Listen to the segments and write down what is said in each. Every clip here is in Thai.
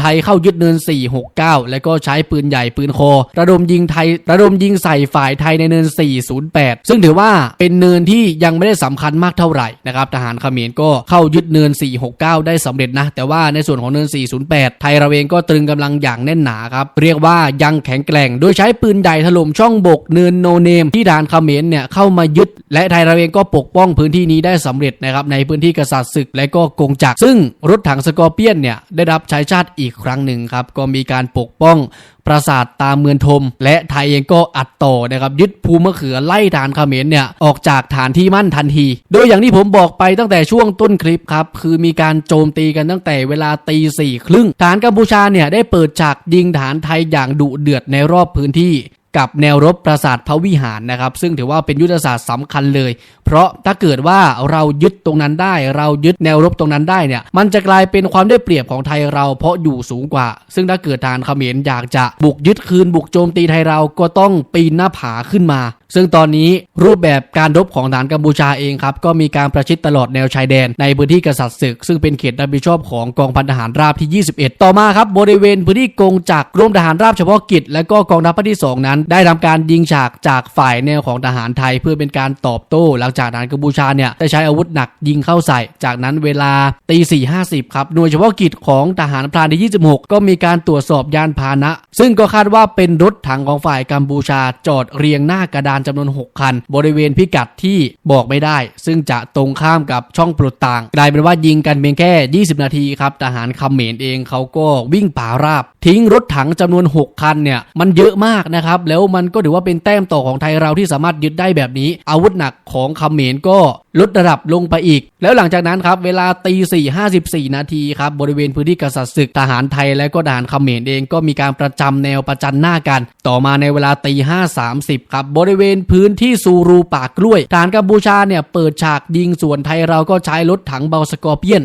ไทยเข้ายึดเนิน 469 แล้วก็ใช้ปืนใหญ่ปืนโค ระดมยิงไทยระดมยิงใส่ฝ่ายไทยในเนิน 408 ซึ่งถือว่าเป็นเนินที่ยังไม่ได้สำคัญมากเท่าไหร่นะครับทหารเขมรก็เข้ายึดเนิน 469 ได้สำเร็จนะ แต่ว่าในส่วนของเนิน 408 ไทยเราเองก็ตรึงกำลังอย่างแน่นหนาครับ เรียกว่ายังแข็งแกร่ง โดยใช้ปืนใหญ่ถล่มช่องบกเนินโนเนม ที่ทหารเขมรเนี่ยเข้ามายึด และไทยเราเองก็ปกป้องพื้นที่นี้ได้สำเร็จนะครับในพื้นที่กษัตริย์ศึกและก็กงจักรซึ่งรถถังสกอร์เปียนเนี่ยได้รับใช้ชาติอีกครั้งหนึ่งครับ ก็มีการปกป้องปราสาทตามเมืองทม และไทยเองก็อัดต่อนะครับยึดภูมะเขือไล่ฐานเขมรเนี่ยออกจากฐานที่มั่นทันที โดยอย่างที่ผมบอกไปตั้งแต่ช่วงต้นคลิปครับคือมีการโจมตีกันตั้งแต่เวลาตีสี่ครึ่งฐานกัมพูชาเนี่ยได้เปิดฉากยิงฐานไทยอย่างดุเดือดในรอบพื้นที่ กับแนวรบปราสาทพระวิหารนะครับ ซึ่งถือว่าเป็นยุทธศาสตร์สำคัญเลย เพราะถ้าเกิดว่าเรายึดตรงนั้นได้ เรายึดแนวรบตรงนั้นได้เนี่ยมันจะกลายเป็นความได้เปรียบของไทยเราเพราะอยู่สูงกว่า ซึ่งถ้าเกิดทางเขมรอยากจะบุกยึดคืนบุกโจมตีไทยเราก็ต้องปีนหน้าผาขึ้นมา ซึ่งตอนนี้รูปแบบการรบของฐานกัมพูชาเองครับ ก็มีการประชิดตลอดแนวชายแดนในพื้นที่กษัตริย์ศึก ซึ่งเป็นเขตรับผิดชอบของกองพันทหารราบที่ 21 ต่อมาครับบริเวณพื้นที่กงจักรร่วมทหารราบเฉพาะกิจ และก็กองทัพภาคที่ 2 นั้น ได้ทำการยิงฉากจากฝ่ายแนวของทหารไทย เพื่อเป็นการตอบโต้ หลังจากทหารกัมพูชาเนี่ยได้ใช้อาวุธหนักยิงเข้าใส่ จากนั้นเวลาตีสี่ห้าสิบครับหน่วยเฉพาะกิจของทหารพรานที่ 26 ก็มีการตรวจสอบยานพาหนะ ซึ่งก็คาดว่าเป็นรถถังของฝ่ายกัมพูชาจอดเรียงหน้ากระดานจำนวน 6 คัน บริเวณพิกัดที่บอกไม่ได้ ซึ่งจะตรงข้ามกับช่องปลดต่างกลายเป็นว่ายิงกันเพียงแค่ 20 นาทีครับทหารเขมนเองเขาก็วิ่งป่าราบ ทิ้งรถถังจำนวน 6 คันเนี่ยมันเยอะมากนะครับแล้วมันก็ถือว่าเป็นแต้มต่อของไทยเราที่สามารถยึดได้แบบนี้ อาวุธหนักของเขมนก็ ลดระดับลงไปอีก แล้วหลังจากนั้นครับ เวลาตีสี่ห้าสิบสี่นาทีครับ บริเวณพื้นที่กษัตริย์ศึกทหารไทยและก็ทหารเขมรเองก็มีการประจำแนวประจันหน้ากัน ต่อมาในเวลาตีห้าสามสิบครับ บริเวณพื้นที่ซูรูปากกล้วยทหารกัมพูชาเนี่ยเปิดฉากยิงส่วนไทยเราก็ใช้รถถังเบาสกอร์เปียน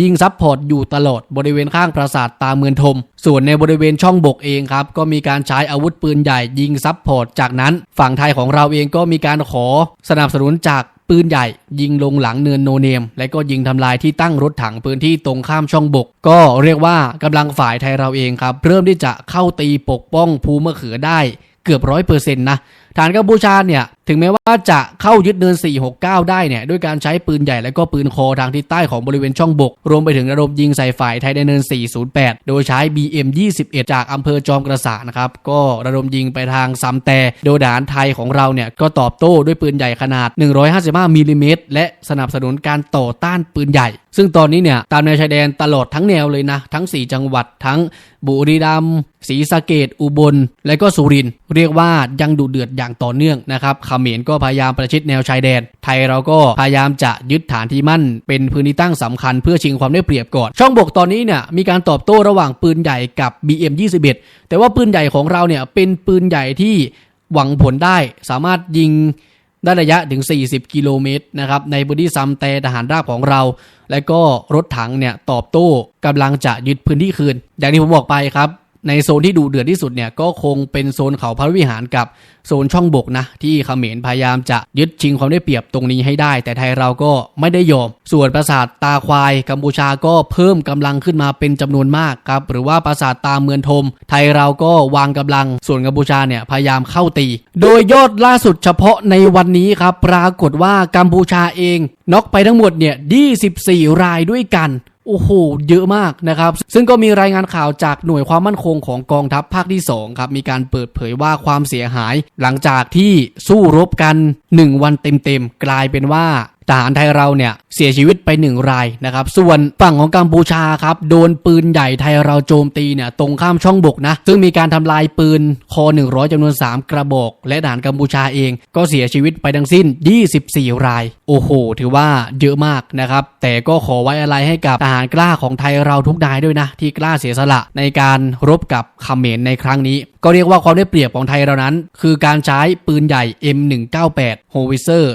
ยิงซับพอร์ตอยู่ตลอดบริเวณข้างปราสาทตาเมืองทม ส่วนในบริเวณช่องบกเองครับ ก็มีการใช้อาวุธปืนใหญ่ยิงซับพอร์ตจากนั้น ฝั่งไทยของเราเองก็มีการขอสนับสนุนจาก ปืนใหญ่ ยิงลงหลังเนินโนเนม และก็ยิงทำลายที่ตั้งรถถังพื้นที่ตรงข้ามช่องบก ก็เรียกว่ากำลังฝ่ายไทยเราเองครับ เริ่มที่จะเข้าตีปกป้องภูมะเขือได้เกือบร้อยเปอร์เซ็นต์นะ ฐานกัมพูชาเนี่ยถึงแม้ว่าจะเข้ายึดเนิน 469 ได้เนี่ยด้วยการใช้ปืนใหญ่และก็ปืนคอทางทิศใต้ของบริเวณช่องบก รวมไปถึงระดมยิงใส่ฝ่ายไทยในเนิน 408 โดยใช้ BM 21 จากอำเภอจอมกระสานะครับ ก็ระดมยิงไปทางซัมแต่โดยทหารไทยของเราเนี่ยก็ตอบโต้ด้วยปืนใหญ่ขนาด 155มิลลิเมตรและสนับสนุนการต่อต้านปืนใหญ่ ซึ่งตอนนี้เนี่ยตามแนวชายแดนตลอดทั้งแนวเลยนะทั้ง 4 จังหวัดทั้งบุรีรัมย์ศรีสะเกดอุบล และก็สุรินทร์เรียกว่ายังดูเดือดอย่างต่อเนื่องนะครับเขมรก็พยายามประชิดแนวชายแดน ไทยเราก็พยายามจะยึดฐานที่มั่น เป็นพื้นที่ตั้งสำคัญเพื่อชิงความได้เปรียบก่อน ช่องบกตอนนี้เนี่ยมีการตอบโต้ระหว่างปืนใหญ่กับ BM 21 แต่ว่าปืนใหญ่ของเราเนี่ยเป็นปืนใหญ่ที่หวังผลได้สามารถยิงได้ระยะถึง 40 กิโลเมตรนะครับในพื้นที่ซัมแต่ทหารราบของเรา และก็รถถังเนี่ยตอบโต้กำลังจะยึดพื้นที่คืน อย่างที่ผมบอกไปครับ ในโซนที่ดูเดือดที่สุดเนี่ยก็คงเป็นโซนเขาพระวิหารกับโซนช่องบกนะ ที่เขมรพยายามจะยึดชิงความได้เปรียบตรงนี้ให้ได้ แต่ไทยเราก็ไม่ได้ยอม ส่วนปราสาทตาควาย กัมพูชาก็เพิ่มกำลังขึ้นมาเป็นจำนวนมากครับหรือว่าปราสาทตาเมืองทม ไทยเราก็วางกำลัง ส่วนกัมพูชาเนี่ยพยายามเข้าตี โดยยอดล่าสุดเฉพาะในวันนี้ครับปรากฏว่ากัมพูชาเองน็อกไปทั้งหมดเนี่ย24 รายด้วยกัน โอ้โห เยอะมากนะครับ ซึ่งก็มีรายงานข่าวจากหน่วยความมั่นคงของกองทัพภาคที่2ครับ มีการเปิดเผยว่าความเสียหาย หลังจากที่สู้รบกัน 1 วันเต็มๆ กลายเป็นว่า ทหารไทยเราเนี่ยเสียชีวิตไปหนึ่งรายนะครับส่วนฝั่งของกัมพูชาครับโดนปืนใหญ่ไทยเราโจมตีเนี่ยตรงข้ามช่องบกนะซึ่งมีการทำลายปืนคอ100จำนวน 3 กระบอก และทหารกัมพูชาเองก็เสียชีวิตไปทั้งสิ้น 24 ราย โอ้โห ถือว่าเยอะมากนะครับแต่ก็ขอไว้อะไรให้กับทหารกล้าของไทยเราทุกนายด้วยนะ ที่กล้าเสียสละในการรบกับเขมรในครั้งนี้ ก็เรียกว่าความได้เปรียบของไทยเรานั้น คือการใช้ปืนใหญ่ M198 โฮวิเซอร์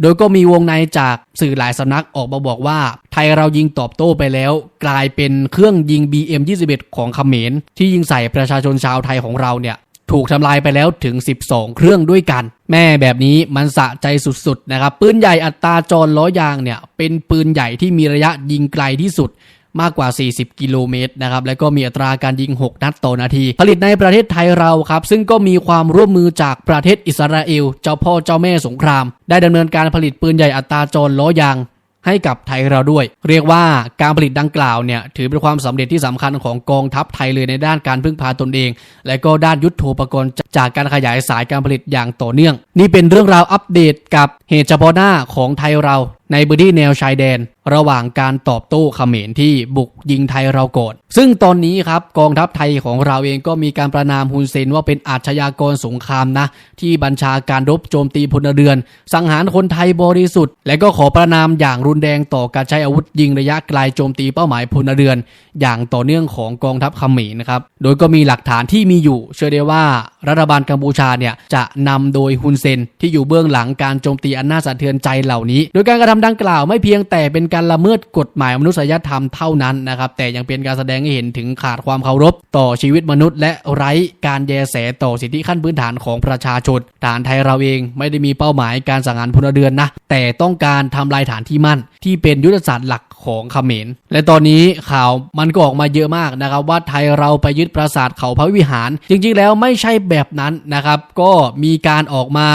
โดยก็มีวงในจากสื่อหลายสำนักออกมาบอกว่า ไทยเรายิงตอบโต้ไปแล้ว กลายเป็นเครื่องยิง BM21 ของเขมร ที่ยิงใส่ประชาชนชาวไทยของเราเนี่ยถูกทำลายไปแล้วถึง 12 เครื่องด้วยกัน แม่แบบนี้มันสะใจสุดๆนะครับ ปืนใหญ่อัตราจรล้อยางเนี่ย เป็นปืนใหญ่ที่มีระยะยิงไกลที่สุด มากกว่า 40 กิโลเมตรนะครับ แล้วก็มีอัตราการยิง 6 นัดต่อนาที ผลิตในประเทศไทยเราครับ ซึ่งก็มีความร่วมมือจากประเทศอิสราเอล เจ้าพ่อเจ้าแม่สงคราม ได้ดำเนินการผลิตปืนใหญ่อัตราจรล้อยางให้กับไทยเราด้วย เรียกว่าการผลิตดังกล่าวเนี่ยถือเป็นความสำเร็จที่สำคัญของกองทัพไทยเลยในด้านการพึ่งพาตนเอง และก็ด้านยุทธโธปกรณ์จากการขยายสายการผลิตอย่างต่อเนื่อง นี่เป็นเรื่องราวอัปเดตกับเหตุเฉพาะหน้าของไทยเราในพื้นที่แนวชายแดน ระหว่างการตอบโต้เขมรที่บุกยิงไทยเราก่อนซึ่งตอนนี้ครับกองทัพไทยของเราเองก็มีการประนามฮุนเซนว่าเป็นอาชญากรสงครามนะ ที่บัญชาการรบโจมตีพลเรือน สังหารคนไทยบริสุทธิ์ และก็ขอประนามอย่างรุนแรงต่อการใช้อาวุธยิงระยะไกลโจมตีเป้าหมายพลเรือน อย่างต่อเนื่องของกองทัพเขมรนะครับโดยก็มีหลักฐานที่มีอยู่ เชื่อได้ว่ารัฐบาลกัมพูชาเนี่ยจะนำโดยฮุนเซนที่อยู่เบื้องหลังการโจมตีอันน่าสะเทือนใจเหล่านี้ โดยการกระทำดังกล่าวไม่เพียงแต่เป็นการละเมิดกฎหมายมนุษยธรรมเท่านั้นนะครับแต่ยังเป็นการแสดงให้เห็นถึงขาดความเคารพ ต่อชีวิตมนุษย์ และไร้การแยแสต่อสิทธิขั้นพื้นฐานของประชาชนฐานไทยเราเองไม่ได้มีเป้าหมายการสังหารพลเรือนนะแต่ต้องการทำลายฐานที่มั่น ที่เป็นยุทธศาสตร์หลักของเขมร และตอนนี้ข่าวมันก็ออกมาเยอะมากนะครับ ว่าไทยเราไปยึดปราสาทเขาพระวิหาร จริงๆแล้วไม่ใช่แบบนั้นนะครับ ก็มีการออกมา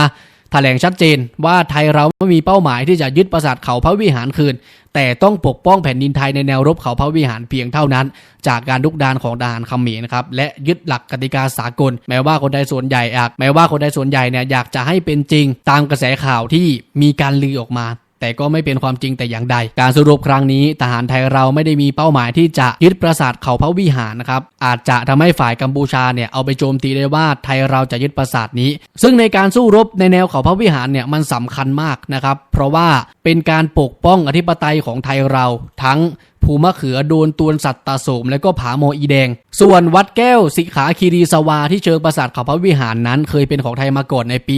แถลงชัดเจนว่าไทยเราไม่มีเป้าหมายที่จะยึดปราสาทเขาพระวิหารคืน แต่ต้องปกป้องแผ่นดินไทยในแนวรบเขาพระวิหารเพียงเท่านั้น จากการลุกดานของทหารเขมรนะครับและยึดหลักกติกาสากล แม้ว่าคนไทยส่วนใหญ่อยากแม้ว่าคนไทยส่วนใหญ่เนี่ยอยากจะให้เป็นจริง ตามกระแสข่าวที่มีการลือออกมา แต่ก็ไม่เป็นความจริงแต่อย่างใด การสรุปครั้งนี้ทหารไทยเราไม่ได้มีเป้าหมายที่จะยึดปราสาทเขาพระวิหารนะครับ อาจจะทำให้ฝ่ายกัมพูชาเนี่ยเอาไปโจมตีได้ว่าไทยเราจะยึดปราสาทนี้ ซึ่งในการสู้รบในแนวเขาพระวิหารเนี่ยมันสำคัญมากนะครับ เพราะว่าเป็นการปกป้องอธิปไตยของไทยเราทั้ง ภูมะเขือโดนตวนสัตตาโสม และก็ผาโมอีแดง ส่วนวัดแก้วสิขาคีรีสวาที่เชิงปราสาทเขาพระวิหารนั้น เคยเป็นของไทยมาก่อนในปี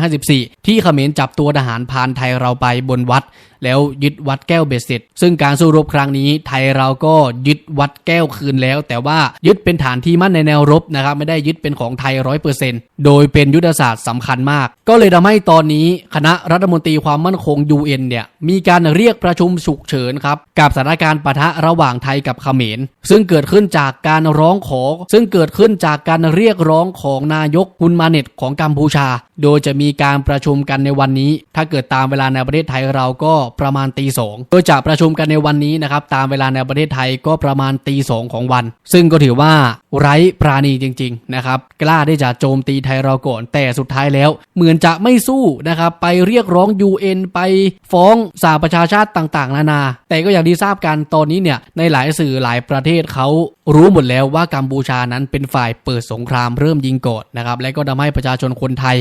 2554 ที่เขมรจับตัวทหารพานไทยเราไปบนวัด แล้วยึดวัดแก้วเบสเสร็จ ซึ่งการสู้รบครั้งนี้ไทยเราก็ยึดวัดแก้วคืนแล้ว แต่ว่ายึดเป็นฐานที่มั่นในแนวรบนะครับไม่ได้ยึดเป็นของไทยร้อยเปอร์เซ็นต์โดยเป็นยุทธศาสตร์สำคัญมาก ก็เลยทำให้ตอนนี้คณะรัฐมนตรีความมั่นคง UN เนี่ยมีการเรียกประชุมฉุกเฉินครับกับสถานการณ์ปะทะระหว่างไทยกับเขมร ซึ่งเกิดขึ้นจากการร้องขอ ซึ่งเกิดขึ้นจากการเรียกร้องของนายกฮุนมาเน็ตของกัมพูชา โดยจะมีการประชุมกันในวันนี้ ถ้าเกิดตามเวลาในประเทศไทยเราก็ประมาณตีสองโดยจะประชุมกันในวันนี้นะครับตามเวลาในประเทศไทยก็ประมาณตีสองของวัน ซึ่งก็ถือว่าไร้ปราณีจริง ๆ นะครับ กล้าที่จะโจมตีไทยเราก่อน แต่สุดท้ายแล้ว เหมือนจะไม่สู้นะครับไปเรียกร้อง UN ไปฟ้องสหประชาชาติต่าง ๆ นานา แต่ก็อย่างที่ทราบกันตอนนี้เนี่ยในหลายสื่อหลายประเทศเขารู้หมดแล้วว่ากัมพูชานั้นเป็นฝ่ายเปิดสงครามเริ่มยิงก่อนนะครับและก็ทำให้ประชาชนคนไทย